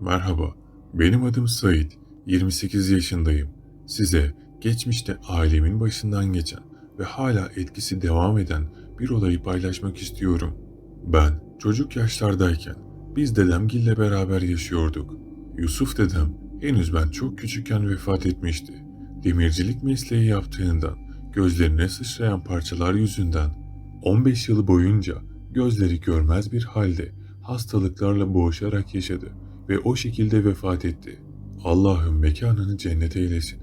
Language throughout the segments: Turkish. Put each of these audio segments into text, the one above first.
Merhaba, benim adım Said. 28 yaşındayım. Size geçmişte ailemin başından geçen ve hala etkisi devam eden bir olayı paylaşmak istiyorum. Ben çocuk yaşlardayken biz dedemgille beraber yaşıyorduk. Yusuf dedem henüz ben çok küçükken vefat etmişti. Demircilik mesleği yaptığından gözlerine sıçrayan parçalar yüzünden 15 yıl boyunca gözleri görmez bir halde hastalıklarla boğuşarak yaşadı ve o şekilde vefat etti. Allah'ım mekanını cennet eylesin.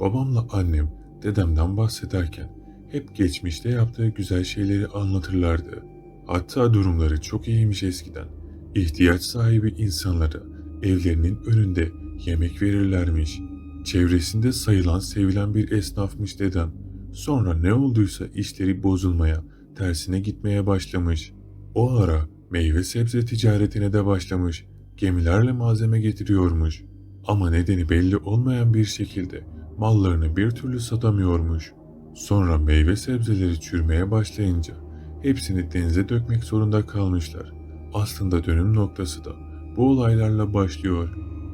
Babamla annem dedemden bahsederken hep geçmişte yaptığı güzel şeyleri anlatırlardı. Hatta durumları çok iyiymiş eskiden. İhtiyaç sahibi insanlara evlerinin önünde yemek verirlermiş. Çevresinde sayılan sevilen bir esnafmış dedem. Sonra ne olduysa işleri bozulmaya, tersine gitmeye başlamış. O ara meyve sebze ticaretine de başlamış. Gemilerle malzeme getiriyormuş. Ama nedeni belli olmayan bir şekilde mallarını bir türlü satamıyormuş. Sonra meyve sebzeleri çürümeye başlayınca hepsini denize dökmek zorunda kalmışlar. Aslında dönüm noktası da bu olaylarla başlıyor.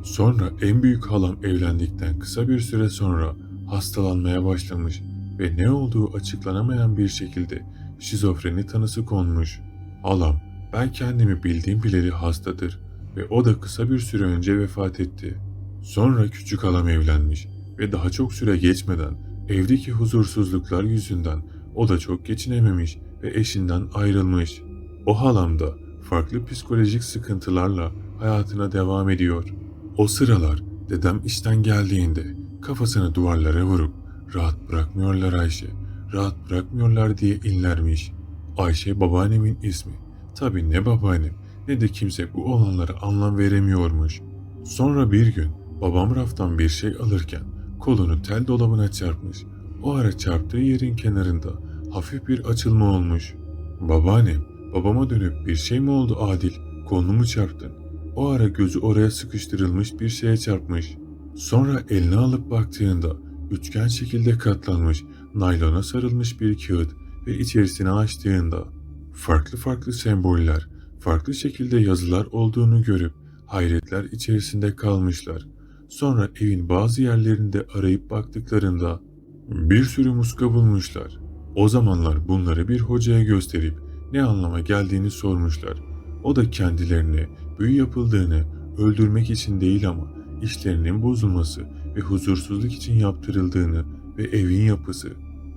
Sonra en büyük halam evlendikten kısa bir süre sonra hastalanmaya başlamış ve ne olduğu açıklanamayan bir şekilde şizofreni tanısı konmuş. Halam ben kendimi bildiğim bileli hastadır ve o da kısa bir süre önce vefat etti. Sonra küçük halam evlenmiş ve daha çok süre geçmeden evdeki huzursuzluklar yüzünden o da çok geçinememiş ve eşinden ayrılmış. O halam da farklı psikolojik sıkıntılarla hayatına devam ediyor. O sıralar dedem işten geldiğinde kafasını duvarlara vurup rahat bırakmıyorlar Ayşe, rahat bırakmıyorlar diye inlermiş. Ayşe babaannemin ismi. Tabi ne babaannem ne de kimse bu olanlara anlam veremiyormuş. Sonra bir gün babam raftan bir şey alırken kolunu tel dolabına çarpmış. O ara çarptığı yerin kenarında hafif bir açılma olmuş. Babaannem babama dönüp bir şey mi oldu Adil kolunu mu çarptın? O ara gözü oraya sıkıştırılmış bir şeye çarpmış. Sonra eline alıp baktığında üçgen şekilde katlanmış, naylona sarılmış bir kağıt ve içerisini açtığında farklı farklı semboller, farklı şekilde yazılar olduğunu görüp hayretler içerisinde kalmışlar. Sonra evin bazı yerlerinde arayıp baktıklarında bir sürü muska bulmuşlar. O zamanlar bunları bir hocaya gösterip ne anlama geldiğini sormuşlar. O da kendilerine büyü yapıldığını öldürmek için değil ama işlerinin bozulması ve huzursuzluk için yaptırıldığını ve evin yapısı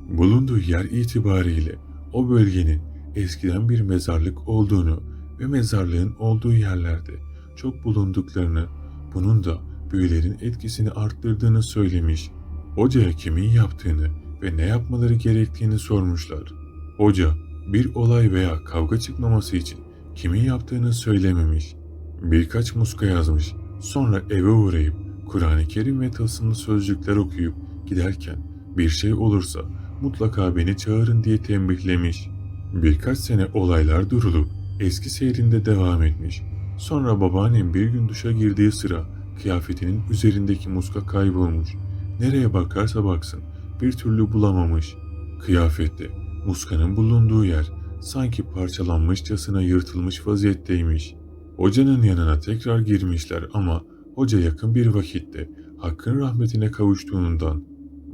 bulunduğu yer itibariyle o bölgenin eskiden bir mezarlık olduğunu ve mezarlığın olduğu yerlerde çok bulunduklarını, bunun da büyülerin etkisini arttırdığını söylemiş. Hocaya kimin yaptığını ve ne yapmaları gerektiğini sormuşlar. Hoca bir olay veya kavga çıkmaması için kimin yaptığını söylememiş. Birkaç muska yazmış. Sonra eve uğrayıp Kur'an-ı Kerim ve tılsımlı sözcükler okuyup giderken bir şey olursa mutlaka beni çağırın diye tembihlemiş. Birkaç sene olaylar durulup eski seyrinde devam etmiş. Sonra babaannem bir gün duşa girdiği sıra kıyafetinin üzerindeki muska kaybolmuş. Nereye bakarsa baksın bir türlü bulamamış. Kıyafette muskanın bulunduğu yer sanki parçalanmışçasına yırtılmış vaziyetteymiş. Hocanın yanına tekrar girmişler ama hoca yakın bir vakitte Hakk'ın rahmetine kavuştuğundan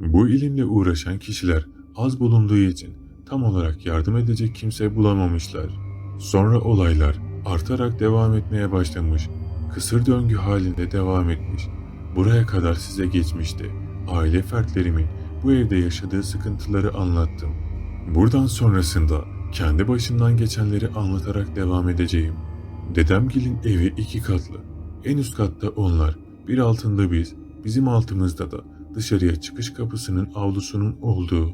bu ilimle uğraşan kişiler az bulunduğu için tam olarak yardım edecek kimse bulamamışlar. Sonra olaylar artarak devam etmeye başlamış. Kısır döngü halinde devam etmiş. Buraya kadar size geçmişti. Aile fertlerimin bu evde yaşadığı sıkıntıları anlattım. Buradan sonrasında kendi başımdan geçenleri anlatarak devam edeceğim. Dedemgilin evi iki katlı. En üst katta onlar, bir altında biz, bizim altımızda da dışarıya çıkış kapısının avlusunun olduğu.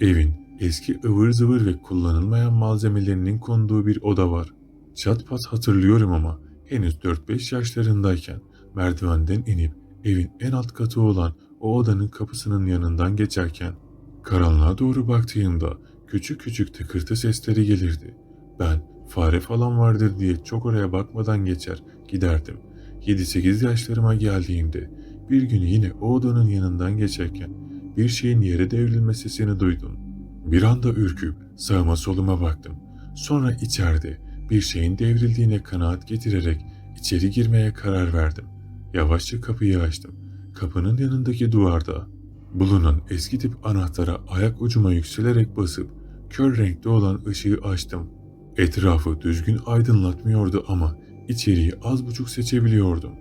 Evin eski ıvır zıvır ve kullanılmayan malzemelerinin konduğu bir oda var. Çat pat hatırlıyorum ama henüz 4-5 yaşlarındayken merdivenden inip evin en alt katı olan o odanın kapısının yanından geçerken karanlığa doğru baktığımda küçük küçük tıkırtı sesleri gelirdi. Ben fare falan vardır diye çok oraya bakmadan geçer giderdim. 7-8 yaşlarıma geldiğimde bir gün yine o odanın yanından geçerken bir şeyin yere devrilme sesini duydum. Bir anda ürküp sağıma soluma baktım. Sonra içeride bir şeyin devrildiğine kanaat getirerek İçeri girmeye karar verdim. Yavaşça kapıyı açtım. Kapının yanındaki duvarda bulunan eski tip anahtara ayak ucuma yükselerek basıp kör renkte olan ışığı açtım. Etrafı düzgün aydınlatmıyordu ama içeriği az buçuk seçebiliyordum.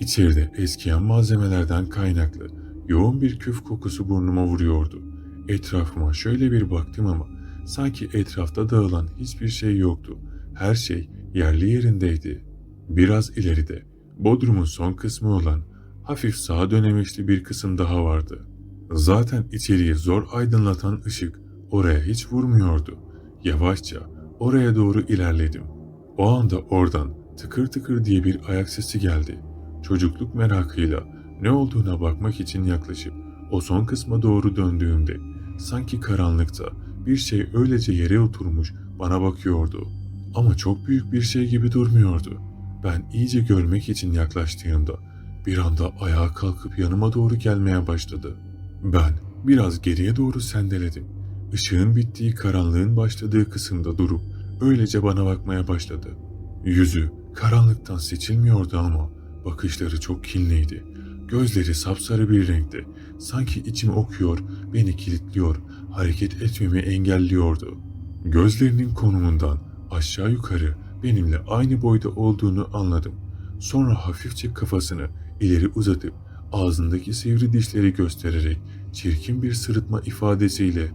İçeride eskiyen malzemelerden kaynaklı yoğun bir küf kokusu burnuma vuruyordu. Etrafıma şöyle bir baktım ama sanki etrafta dağılan hiçbir şey yoktu. Her şey yerli yerindeydi. Biraz ileride Bodrum'un son kısmı olan hafif sağa dönemişli bir kısım daha vardı. Zaten içeriği zor aydınlatan ışık oraya hiç vurmuyordu. Yavaşça oraya doğru ilerledim. O anda oradan tıkır tıkır diye bir ayak sesi geldi. Çocukluk merakıyla ne olduğuna bakmak için yaklaşıp o son kısma doğru döndüğümde sanki karanlıkta bir şey öylece yere oturmuş bana bakıyordu. Ama çok büyük bir şey gibi durmuyordu. Ben iyice görmek için yaklaştığımda bir anda ayağa kalkıp yanıma doğru gelmeye başladı. Ben biraz geriye doğru sendeledim. Işığın bittiği karanlığın başladığı kısımda durup öylece bana bakmaya başladı. Yüzü karanlıktan seçilmiyordu ama bakışları çok kinliydi. Gözleri sapsarı bir renkte. Sanki içimi okuyor, beni kilitliyor, hareket etmemi engelliyordu. Gözlerinin konumundan aşağı yukarı benimle aynı boyda olduğunu anladım. Sonra hafifçe kafasını ileri uzatıp ağzındaki sivri dişleri göstererek çirkin bir sırıtma ifadesiyle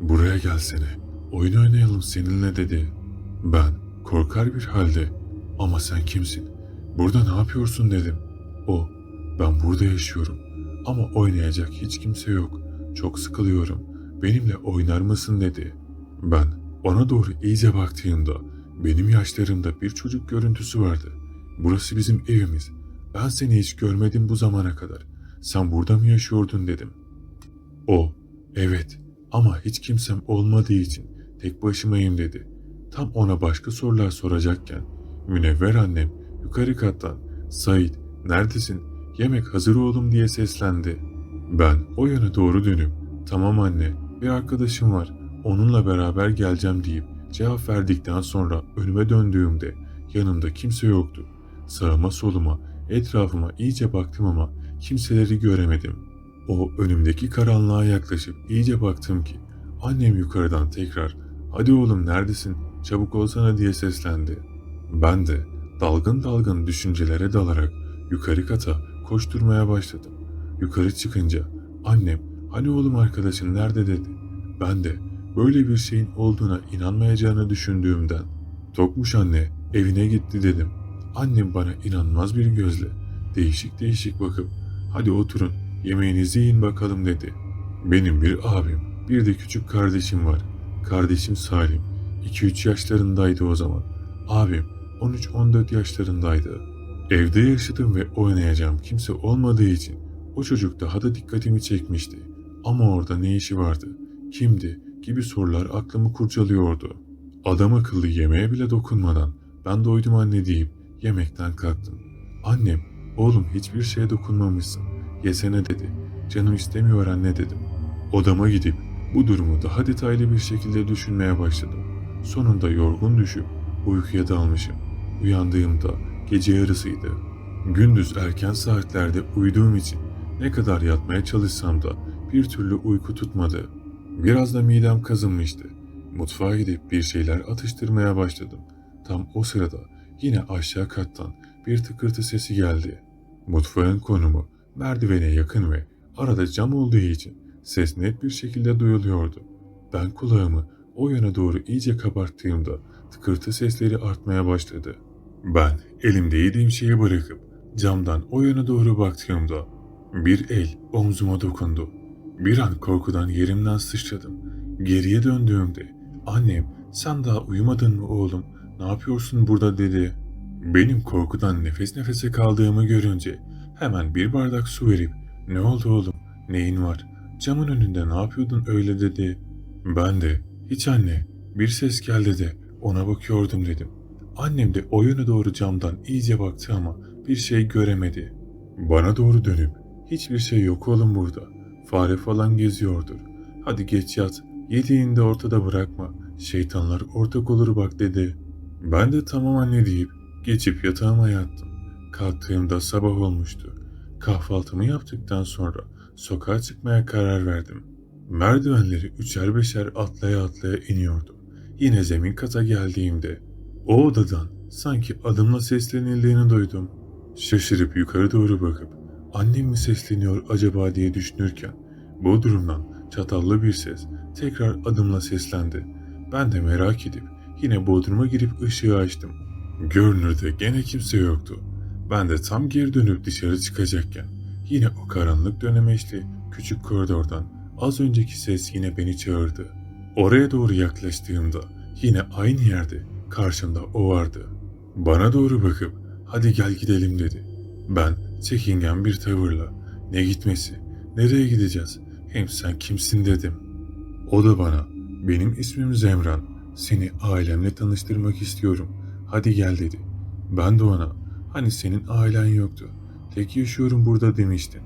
''Buraya gelsene, oyun oynayalım seninle'' dedi. Ben korkar bir halde ''Ama sen kimsin? Burada ne yapıyorsun?'' dedim. O ''Ben burada yaşıyorum ama oynayacak hiç kimse yok. Çok sıkılıyorum. Benimle oynar mısın?'' dedi. Ben ona doğru iyice baktığımda benim yaşlarımda bir çocuk görüntüsü vardı. Burası bizim evimiz. Ben seni hiç görmedim bu zamana kadar. Sen burada mı yaşıyordun dedim. O, evet ama hiç kimsem olmadığı için tek başımayım dedi. Tam ona başka sorular soracakken Münevver annem yukarı kattan Sait neredesin yemek hazır oğlum diye seslendi. Ben o yana doğru dönüp tamam anne bir arkadaşım var onunla beraber geleceğim deyip cevap verdikten sonra önüme döndüğümde yanımda kimse yoktu. Sağıma soluma etrafıma iyice baktım ama kimseleri göremedim. O önümdeki karanlığa yaklaşıp iyice baktım ki annem yukarıdan tekrar hadi oğlum neredesin çabuk olsana diye seslendi. Ben de dalgın dalgın düşüncelere dalarak yukarı kata koşturmaya başladım. Yukarı çıkınca annem hani oğlum arkadaşın nerede dedi. Ben de böyle bir şeyin olduğuna inanmayacağını düşündüğümden Tokmuş anne evine gitti dedim. Annem bana inanmaz bir gözle değişik değişik bakıp hadi oturun yemeğinizi yiyin bakalım dedi. Benim bir abim bir de küçük kardeşim var. Kardeşim Salim 2-3 yaşlarındaydı o zaman. Abim 13-14 yaşlarındaydı. Evde yaşadım ve oynayacağım kimse olmadığı için o çocuk daha da dikkatimi çekmişti. Ama orada ne işi vardı? Kimdi? gibi sorular aklımı kurcalıyordu. Adam akıllı yemeğe bile dokunmadan ben doydum anne deyip yemekten kalktım. Annem, oğlum hiçbir şeye dokunmamışsın. Yesene dedi. Canım istemiyor anne dedim. Odama gidip bu durumu daha detaylı bir şekilde düşünmeye başladım. Sonunda yorgun düşüp uykuya dalmışım. Uyandığımda gece yarısıydı. Gündüz erken saatlerde uyuduğum için ne kadar yatmaya çalışsam da bir türlü uyku tutmadı. Biraz da midem kazınmıştı. Mutfağa gidip bir şeyler atıştırmaya başladım. Tam o sırada yine aşağı kattan bir tıkırtı sesi geldi. Mutfağın konumu merdivene yakın ve arada cam olduğu için ses net bir şekilde duyuluyordu. Ben kulağımı o yana doğru iyice kabarttığımda tıkırtı sesleri artmaya başladı. Ben elimde yediğim şeyi bırakıp camdan o yana doğru baktığımda bir el omzuma dokundu. Bir an korkudan yerimden sıçradım. Geriye döndüğümde annem sen daha uyumadın mı oğlum ne yapıyorsun burada dedi. Benim korkudan nefes nefese kaldığımı görünce hemen bir bardak su verip ne oldu oğlum neyin var camın önünde ne yapıyordun öyle dedi. Ben de hiç anne bir ses geldi de ona bakıyordum dedim. Annem de o yöne doğru camdan iyice baktı ama bir şey göremedi. Bana doğru dönüp hiçbir şey yok oğlum burada. Fare falan geziyordur. Hadi geç yat. Yediğini de ortada bırakma. Şeytanlar ortak olur bak dedi. Ben de tamam anne deyip geçip yatağıma yattım. Kalktığımda sabah olmuştu. Kahvaltımı yaptıktan sonra sokağa çıkmaya karar verdim. Merdivenleri üçer beşer atlaya atlaya iniyordum. Yine zemin kata geldiğimde o odadan sanki adımla seslenildiğini duydum. Şaşırıp yukarı doğru bakıp annem mi sesleniyor acaba diye düşünürken bu durumdan çatallı bir ses tekrar adımla seslendi. Ben de merak edip yine bodruma girip ışığı açtım. Görünürde gene kimse yoktu. Ben de tam geri dönüp dışarı çıkacakken yine o karanlık dönemeçli küçük koridordan az önceki ses yine beni çağırdı. Oraya doğru yaklaştığımda yine aynı yerde karşımda o vardı. Bana doğru bakıp hadi gel gidelim dedi. Ben çekingen bir tavırla ne gitmesi, nereye gideceğiz, hem sen kimsin dedim. O da bana benim ismim Zemran, seni ailemle tanıştırmak istiyorum, hadi gel dedi. Ben de ona hani senin ailen yoktu, tek yaşıyorum burada demiştin.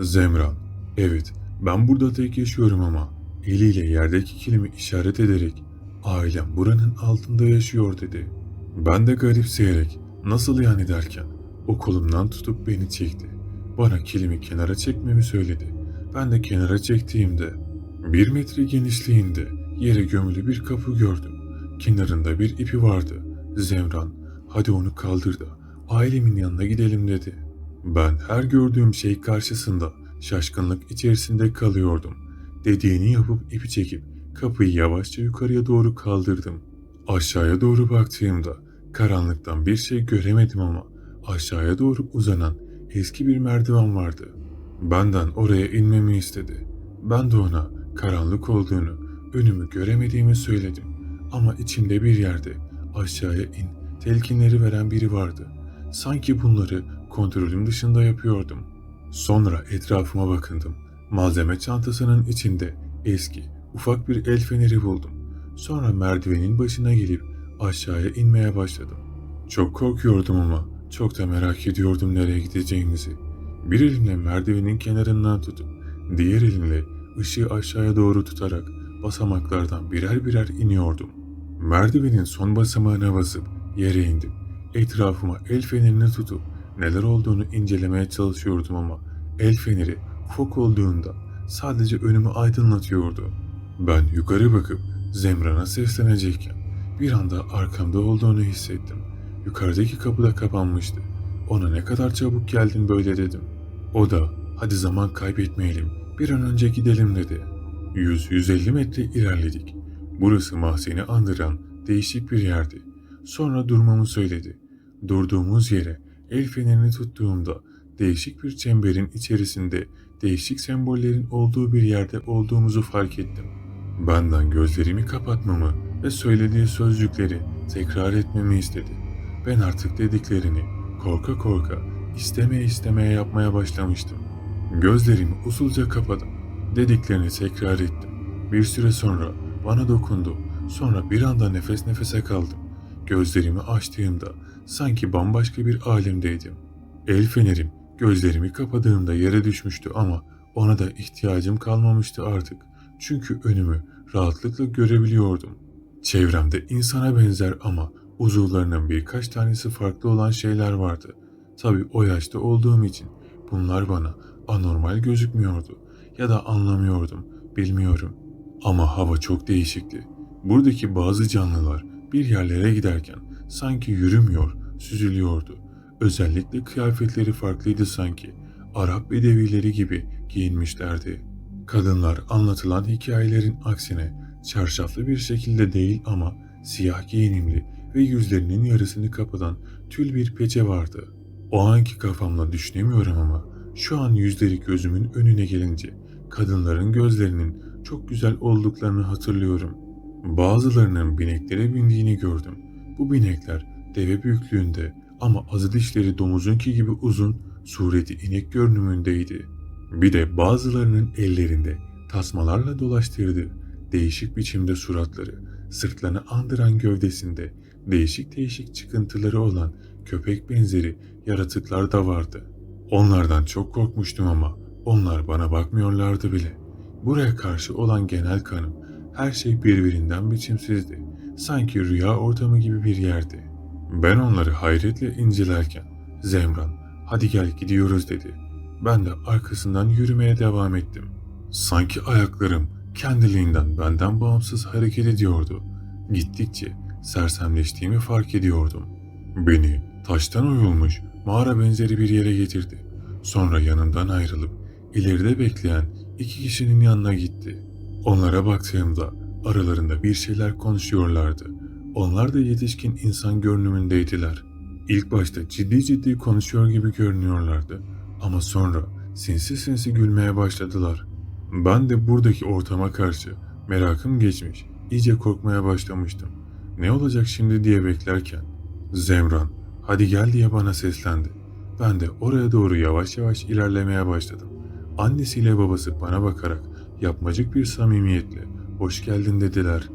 Zemran, evet ben burada tek yaşıyorum ama eliyle yerdeki kilimi işaret ederek ailem buranın altında yaşıyor dedi. Ben de garipseyerek nasıl yani derken o kolumdan tutup beni çekti. Bana kilimi kenara çekmemi söyledi. Ben de kenara çektiğimde bir metre genişliğinde yere gömülü bir kapı gördüm. Kenarında bir ipi vardı. Zemran hadi onu kaldır da ailemin yanına gidelim dedi. Ben her gördüğüm şey karşısında şaşkınlık içerisinde kalıyordum. Dediğini yapıp ipi çekip kapıyı yavaşça yukarıya doğru kaldırdım. Aşağıya doğru baktığımda karanlıktan bir şey göremedim ama aşağıya doğru uzanan eski bir merdiven vardı. Benden oraya inmemi istedi. Ben de ona karanlık olduğunu, önümü göremediğimi söyledim. Ama içimde bir yerde aşağıya in telkinleri veren biri vardı. Sanki bunları kontrolüm dışında yapıyordum. Sonra etrafıma bakındım. Malzeme çantasının içinde eski, ufak bir el feneri buldum. Sonra merdivenin başına gelip aşağıya inmeye başladım. Çok korkuyordum ama çok da merak ediyordum nereye gideceğimizi. Bir elimle merdivenin kenarından tutup diğer elimle ışığı aşağıya doğru tutarak basamaklardan birer birer iniyordum. Merdivenin son basamağına basıp yere indim. Etrafıma el fenerini tutup neler olduğunu incelemeye çalışıyordum ama el feneri ufak olduğunda sadece önümü aydınlatıyordu. Ben yukarı bakıp Zemran'a seslenecekken bir anda arkamda olduğunu hissettim. Yukarıdaki kapı da kapanmıştı. Ona ne kadar çabuk geldin böyle dedim. O da hadi zaman kaybetmeyelim bir an önce gidelim dedi. 100-150 metre ilerledik. Burası mahzeni andıran değişik bir yerdi. Sonra durmamı söyledi. Durduğumuz yere el fenerini tuttuğumda değişik bir çemberin içerisinde değişik sembollerin olduğu bir yerde olduğumuzu fark ettim. Benden gözlerimi kapatmamı ve söylediği sözcükleri tekrar etmemi istedi. Ben artık dediklerini korka korka istemeye istemeye yapmaya başlamıştım. Gözlerimi usulca kapadım. Dediklerini tekrar ettim. Bir süre sonra bana dokundu. Sonra bir anda nefes nefese kaldım. Gözlerimi açtığımda sanki bambaşka bir alemdeydim. El fenerim gözlerimi kapadığımda yere düşmüştü ama ona da ihtiyacım kalmamıştı artık. Çünkü önümü rahatlıkla görebiliyordum. Çevremde insana benzer ama uzuvlarının birkaç tanesi farklı olan şeyler vardı. Tabii o yaşta olduğum için bunlar bana anormal gözükmüyordu ya da anlamıyordum, bilmiyorum. Ama hava çok değişikti. Buradaki bazı canlılar bir yerlere giderken sanki yürümüyor, süzülüyordu. Özellikle kıyafetleri farklıydı sanki. Arap bedevileri gibi giyinmişlerdi. Kadınlar anlatılan hikayelerin aksine çarşaflı bir şekilde değil ama siyah giyinimli ve yüzlerinin yarısını kapatan tül bir peçe vardı. O anki kafamla düşünemiyorum ama şu an yüzleri gözümün önüne gelince kadınların gözlerinin çok güzel olduklarını hatırlıyorum. Bazılarının bineklere bindiğini gördüm. Bu binekler deve büyüklüğünde ama azı dişleri domuzunki gibi uzun, sureti inek görünümündeydi. Bir de bazılarının ellerinde tasmalarla dolaştırdığı değişik biçimde suratları, sırtlarını andıran gövdesinde değişik değişik çıkıntıları olan köpek benzeri yaratıklar da vardı. Onlardan çok korkmuştum ama onlar bana bakmıyorlardı bile. Buraya karşı olan genel kanım her şey birbirinden biçimsizdi. Sanki rüya ortamı gibi bir yerdi. Ben onları hayretle incelerken Zemran, hadi gel gidiyoruz dedi. Ben de arkasından yürümeye devam ettim. Sanki ayaklarım kendiliğinden benden bağımsız hareket ediyordu. Gittikçe sersemleştiğimi fark ediyordum. Beni taştan oyulmuş mağara benzeri bir yere getirdi. Sonra yanımdan ayrılıp ileride bekleyen iki kişinin yanına gitti. Onlara baktığımda aralarında bir şeyler konuşuyorlardı. Onlar da yetişkin insan görünümündeydiler. İlk başta ciddi ciddi konuşuyor gibi görünüyorlardı. Ama sonra sinsi sinsi gülmeye başladılar. Ben de buradaki ortama karşı merakım geçmiş, iyice korkmaya başlamıştım. Ne olacak şimdi diye beklerken Zemran hadi gel diye bana seslendi. Ben de oraya doğru yavaş yavaş ilerlemeye başladım. Annesiyle babası bana bakarak yapmacık bir samimiyetle hoş geldin dediler.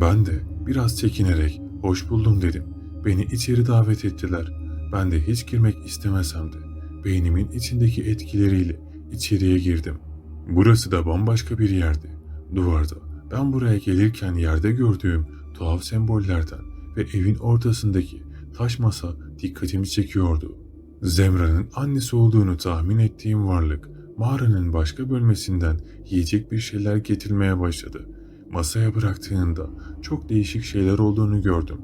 Ben de biraz çekinerek hoş buldum dedim. Beni içeri davet ettiler. Ben de hiç girmek istemesem de beynimin içindeki etkileriyle içeriye girdim. Burası da bambaşka bir yerdi. Duvarda ben buraya gelirken yerde gördüğüm tuhaf sembollerden ve evin ortasındaki taş masa dikkatimi çekiyordu. Zemra'nın annesi olduğunu tahmin ettiğim varlık mağaranın başka bölmesinden yiyecek bir şeyler getirmeye başladı. Masaya bıraktığında çok değişik şeyler olduğunu gördüm.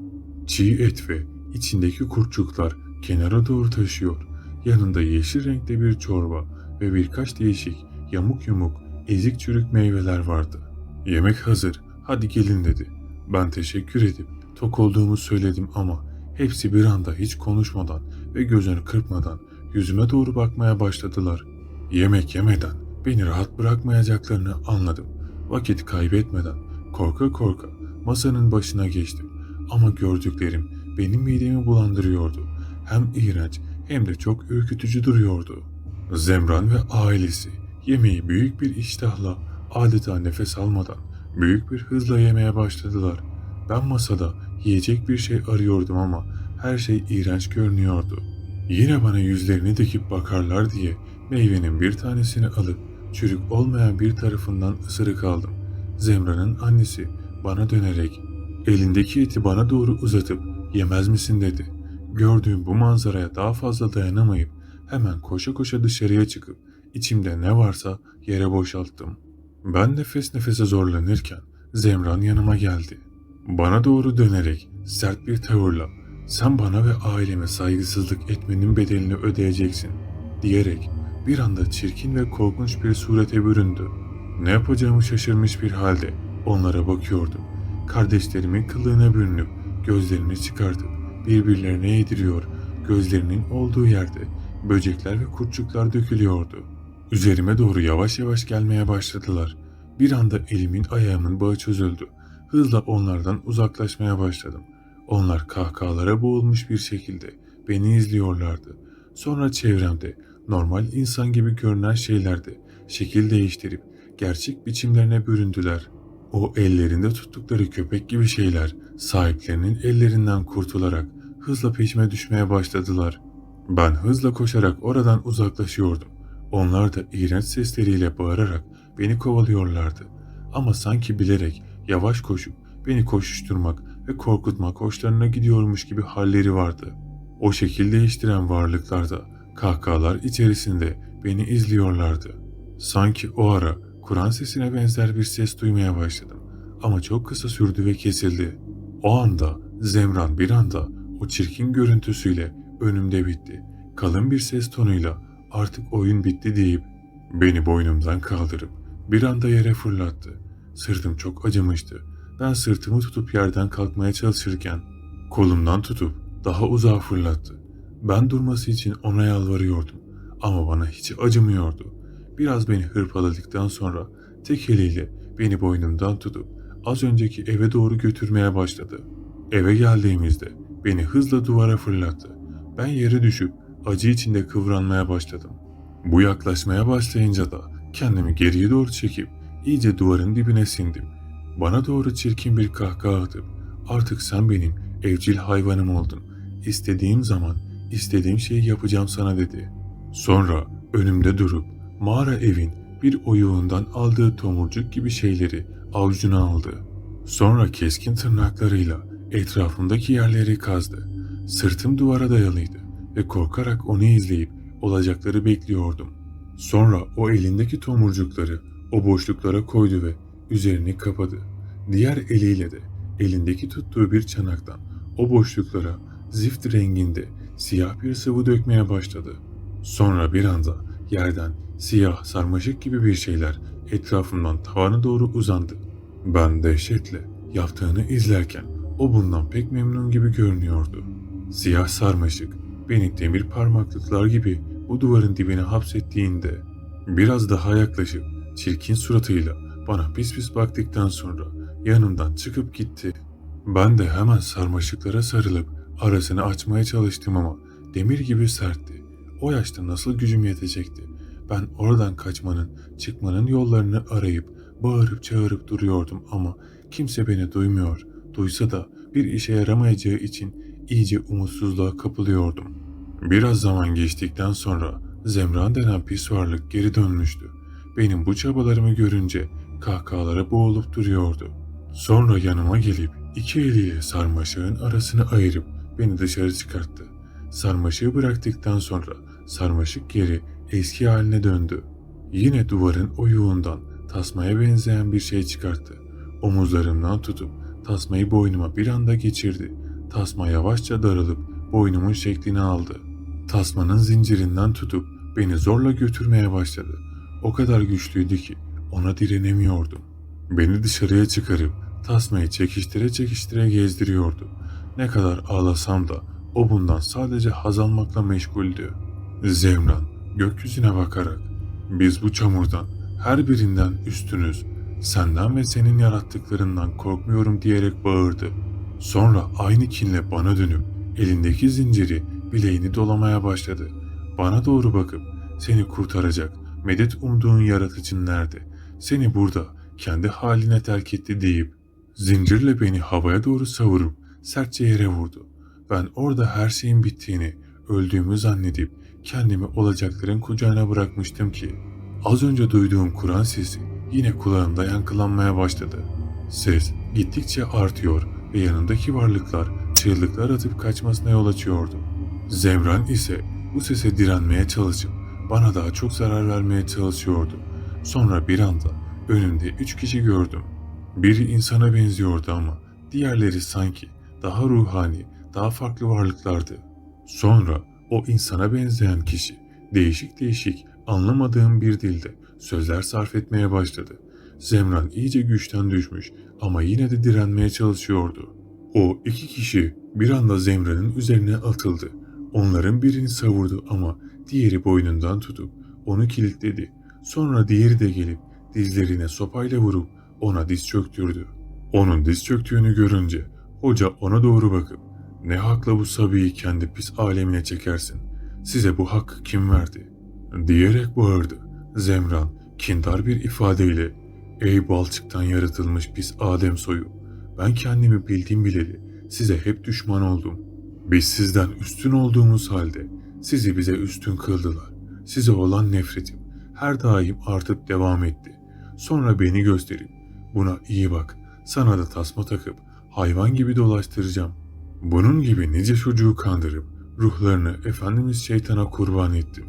Çiğ et ve içindeki kurtçuklar kenara doğru taşıyor. Yanında yeşil renkte bir çorba ve birkaç değişik yamuk yumuk ezik çürük meyveler vardı. Yemek hazır, hadi gelin dedi. Ben teşekkür edip tok olduğumu söyledim ama hepsi bir anda hiç konuşmadan ve gözünü kırpmadan yüzüme doğru bakmaya başladılar. Yemek yemeden beni rahat bırakmayacaklarını anladım. Vakit kaybetmeden korka korka masanın başına geçtim. Ama gördüklerim benim midemi bulandırıyordu. Hem iğrenç hem de çok ürkütücü duruyordu. Zemran ve ailesi yemeği büyük bir iştahla adeta nefes almadan büyük bir hızla yemeye başladılar. Ben masada yiyecek bir şey arıyordum ama her şey iğrenç görünüyordu. Yine bana yüzlerini dikip bakarlar diye meyvenin bir tanesini alıp çürük olmayan bir tarafından ısırık aldım. Zemra'nın annesi bana dönerek elindeki eti bana doğru uzatıp yemez misin dedi. Gördüğüm bu manzaraya daha fazla dayanamayıp hemen koşa koşa dışarıya çıkıp içimde ne varsa yere boşalttım. Ben nefes nefese zorlanırken Zemran yanıma geldi. Bana doğru dönerek sert bir tavırla sen bana ve aileme saygısızlık etmenin bedelini ödeyeceksin diyerek bir anda çirkin ve korkunç bir surete büründü. Ne yapacağımı şaşırmış bir halde onlara bakıyordum. Kardeşlerimin kılığına bürünüp gözlerini çıkartıp birbirlerine yediriyor, gözlerinin olduğu yerde böcekler ve kurtçuklar dökülüyordu. Üzerime doğru yavaş yavaş gelmeye başladılar. Bir anda elimin ayağımın bağı çözüldü. Hızla onlardan uzaklaşmaya başladım. Onlar kahkahalara boğulmuş bir şekilde beni izliyorlardı. Sonra çevremde normal insan gibi görünen şeylerde şekil değiştirip gerçek biçimlerine büründüler. O ellerinde tuttukları köpek gibi şeyler sahiplerinin ellerinden kurtularak hızla peşime düşmeye başladılar. Ben hızla koşarak oradan uzaklaşıyordum. Onlar da iğrenç sesleriyle bağırarak beni kovalıyorlardı. Ama sanki bilerek yavaş koşup beni koşuşturmak ve korkutmak hoşlarına gidiyormuş gibi halleri vardı. O şekil değiştiren varlıklar da kahkahalar içerisinde beni izliyorlardı. Sanki o ara Kur'an sesine benzer bir ses duymaya başladım. Ama çok kısa sürdü ve kesildi. O anda Zemran bir anda o çirkin görüntüsüyle önümde bitti. Kalın bir ses tonuyla artık oyun bitti deyip beni boynumdan kaldırıp bir anda yere fırlattı. Sırtım çok acımıştı. Ben sırtımı tutup yerden kalkmaya çalışırken kolumdan tutup daha uzağa fırlattı. Ben durması için ona yalvarıyordum ama bana hiç acımıyordu. Biraz beni hırpaladıktan sonra tek eliyle beni boynumdan tutup az önceki eve doğru götürmeye başladı. Eve geldiğimizde beni hızla duvara fırlattı. Ben yere düşüp acı içinde kıvranmaya başladım. Bu yaklaşmaya başlayınca da kendimi geriye doğru çekip iyice duvarın dibine sindim. Bana doğru çirkin bir kahkaha atıp artık sen benim evcil hayvanım oldun. İstediğim zaman istediğim şeyi yapacağım sana dedi. Sonra önümde durup mağara evin bir oyuğundan aldığı tomurcuk gibi şeyleri avucuna aldı. Sonra keskin tırnaklarıyla etrafımdaki yerleri kazdı. Sırtım duvara dayalıydı. ve korkarak onu izleyip olacakları bekliyordum. Sonra o elindeki tomurcukları o boşluklara koydu ve üzerini kapadı. Diğer eliyle de elindeki tuttuğu bir çanaktan o boşluklara zift renginde siyah bir sıvı dökmeye başladı. Sonra bir anda yerden siyah sarmaşık gibi bir şeyler etrafımdan tavana doğru uzandı. Ben dehşetle yaptığını izlerken o bundan pek memnun gibi görünüyordu. Siyah sarmaşık beni demir parmaklıklar gibi bu duvarın dibine hapsettiğinde biraz daha yaklaşıp çirkin suratıyla bana pis pis baktıktan sonra yanımdan çıkıp gitti. Ben de hemen sarmaşıklara sarılıp arasını açmaya çalıştım ama demir gibi sertti. O yaşta nasıl gücüm yetecekti? Ben oradan kaçmanın, çıkmanın yollarını arayıp bağırıp çağırıp duruyordum ama kimse beni duymuyor. Duysa da bir işe yaramayacağı için iyice umutsuzluğa kapılıyordum. Biraz zaman geçtikten sonra Zemran denen pis varlık geri dönmüştü. Benim bu çabalarımı görünce kahkahalara boğulup duruyordu. Sonra yanıma gelip iki eliyle sarmaşığın arasını ayırıp beni dışarı çıkarttı. Sarmaşığı bıraktıktan sonra sarmaşık geri eski haline döndü. Yine duvarın oyuğundan tasmaya benzeyen bir şey çıkarttı. Omuzlarımdan tutup tasmayı boynuma bir anda geçirdi. Tasma yavaşça darılıp boynumun şeklini aldı. Tasmanın zincirinden tutup beni zorla götürmeye başladı. O kadar güçlüydü ki ona direnemiyordum. Beni dışarıya çıkarıp tasmayı çekiştire çekiştire gezdiriyordu. Ne kadar ağlasam da o bundan sadece haz almakla meşguldü. Zemran gökyüzüne bakarak biz bu çamurdan her birinden üstünüz. Senden ve senin yarattıklarından korkmuyorum diyerek bağırdı. Sonra aynı kinle bana dönüp elindeki zinciri bileğini dolamaya başladı. Bana doğru bakıp seni kurtaracak medet umduğun yaratıcın nerede? Seni burada kendi haline terk etti deyip zincirle beni havaya doğru savurup sertçe yere vurdu. Ben orada her şeyin bittiğini, öldüğümü zannedip kendimi olacakların kucağına bırakmıştım ki az önce duyduğum Kur'an sesi yine kulağımda yankılanmaya başladı. Ses gittikçe artıyor ve yanındaki varlıklar çığlıklar atıp kaçmasına yol açıyordu. Zemran ise bu sese direnmeye çalışıp bana daha çok zarar vermeye çalışıyordu. Sonra bir anda önümde üç kişi gördüm. Biri insana benziyordu ama diğerleri sanki daha ruhani, daha farklı varlıklardı. Sonra o insana benzeyen kişi değişik değişik anlamadığım bir dilde sözler sarf etmeye başladı. Zemran iyice güçten düşmüş ama yine de direnmeye çalışıyordu. O iki kişi bir anda Zemran'ın üzerine atıldı. Onların birini savurdu ama diğeri boynundan tutup onu kilitledi. Sonra diğeri de gelip dizlerine sopayla vurup ona diz çöktürdü. Onun diz çöktüğünü görünce hoca ona doğru bakıp ne hakla bu sabiyi kendi pis alemine çekersin? Size bu hakkı kim verdi? Diyerek bağırdı. Zemran kindar bir ifadeyle Ey balçıktan yaratılmış pis Adem soyu. Ben kendimi bildiğim bileli size hep düşman oldum. Biz sizden üstün olduğumuz halde sizi bize üstün kıldılar. Size olan nefretim her daim artıp devam etti. Sonra beni gösterip buna iyi bak sana da tasma takıp hayvan gibi dolaştıracağım. Bunun gibi nice çocuğu kandırıp ruhlarını Efendimiz şeytana kurban ettim.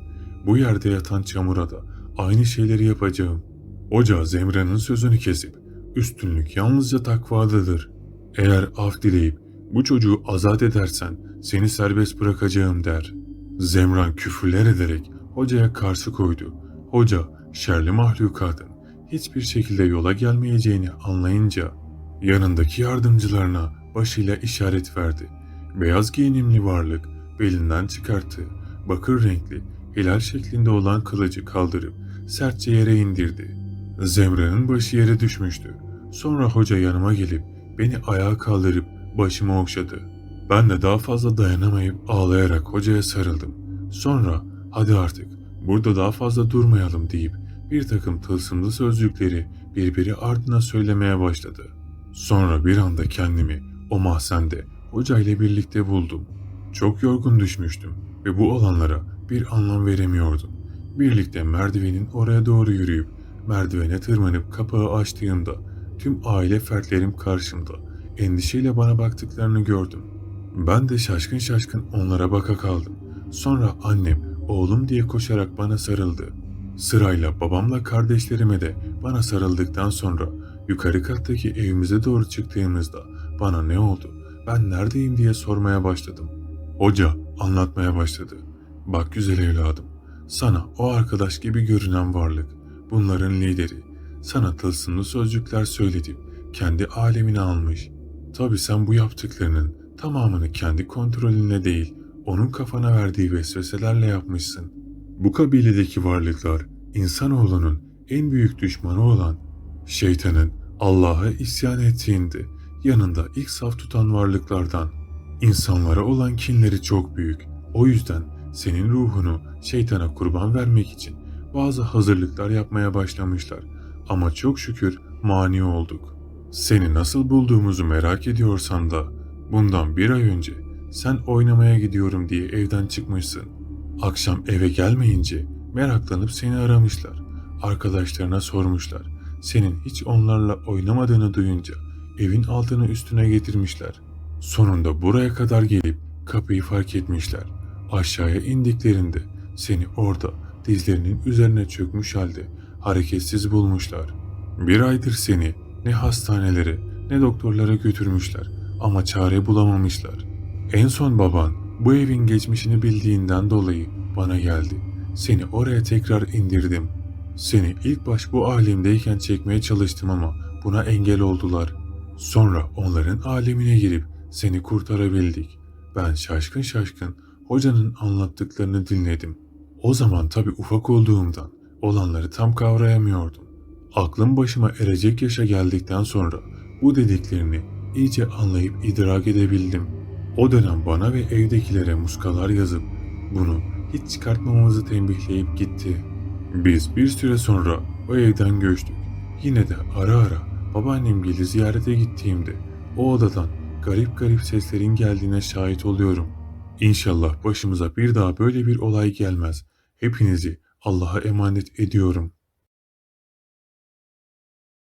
Bu yerde yatan çamura da aynı şeyleri yapacağım. Hoca Zemra'nın sözünü kesip üstünlük yalnızca takvadadır. Eğer af dileyip bu çocuğu azat edersen seni serbest bırakacağım der. Zemran küfürler ederek hocaya karşı koydu. Hoca şerli mahlukatın hiçbir şekilde yola gelmeyeceğini anlayınca yanındaki yardımcılarına başıyla işaret verdi. Beyaz giyinimli varlık belinden çıkarttı. Bakır renkli, hilal şeklinde olan kılıcı kaldırıp sertçe yere indirdi. Zemra'nın başı yere düşmüştü. Sonra hoca yanıma gelip beni ayağa kaldırıp başımı okşadı. Ben de daha fazla dayanamayıp ağlayarak hocaya sarıldım. Sonra hadi artık burada daha fazla durmayalım deyip bir takım tılsımlı sözcükleri birbiri ardına söylemeye başladı. Sonra bir anda kendimi o mahzende hoca ile birlikte buldum. Çok yorgun düşmüştüm ve bu olanlara bir anlam veremiyordum. Birlikte merdivenin oraya doğru yürüyüp merdivene tırmanıp kapağı açtığımda tüm aile fertlerim karşımda endişeyle bana baktıklarını gördüm. Ben de şaşkın şaşkın onlara baka kaldım. Sonra annem oğlum diye koşarak bana sarıldı. Sırayla babamla kardeşlerime de bana sarıldıktan sonra yukarı kattaki evimize doğru çıktığımızda bana ne oldu, ben neredeyim diye sormaya başladım. Hoca anlatmaya başladı. Bak güzel evladım, sana o arkadaş gibi görünen varlık, bunların lideri, sana tılsımlı sözcükler söyletip kendi alemine almış. Tabi sen bu yaptıklarının tamamını kendi kontrolünle değil, onun kafana verdiği vesveselerle yapmışsın. Bu kabiledeki varlıklar insanoğlunun en büyük düşmanı olan şeytanın Allah'a isyan ettiğinde yanında ilk saf tutan varlıklardan. İnsanlara olan kinleri çok büyük. O yüzden senin ruhunu şeytana kurban vermek için bazı hazırlıklar yapmaya başlamışlar. Ama çok şükür mani olduk. Seni nasıl bulduğumuzu merak ediyorsan da bundan bir ay önce sen oynamaya gidiyorum diye evden çıkmışsın. Akşam eve gelmeyince meraklanıp seni aramışlar. Arkadaşlarına sormuşlar. Senin hiç onlarla oynamadığını duyunca evin altını üstüne getirmişler. Sonunda buraya kadar gelip kapıyı fark etmişler. Aşağıya indiklerinde seni orada dizlerinin üzerine çökmüş halde hareketsiz bulmuşlar. Bir aydır seni ne hastanelere ne doktorlara götürmüşler ama çare bulamamışlar. En son baban bu evin geçmişini bildiğinden dolayı bana geldi. Seni oraya tekrar indirdim. Seni ilk baş bu alemdeyken çekmeye çalıştım ama buna engel oldular. Sonra onların alemine girip seni kurtarabildik. Ben şaşkın şaşkın hocanın anlattıklarını dinledim. O zaman tabi ufak olduğumdan olanları tam kavrayamıyordum. Aklım başıma erecek yaşa geldikten sonra bu dediklerini iyice anlayıp idrak edebildim. O dönem bana ve evdekilere muskalar yazıp bunu hiç çıkartmamamızı tembihleyip gitti. Biz bir süre sonra o evden göçtük. Yine de ara ara babaannem gibi ziyarete gittiğimde o odadan garip garip seslerin geldiğine şahit oluyorum. İnşallah başımıza bir daha böyle bir olay gelmez. Hepinizi Allah'a emanet ediyorum.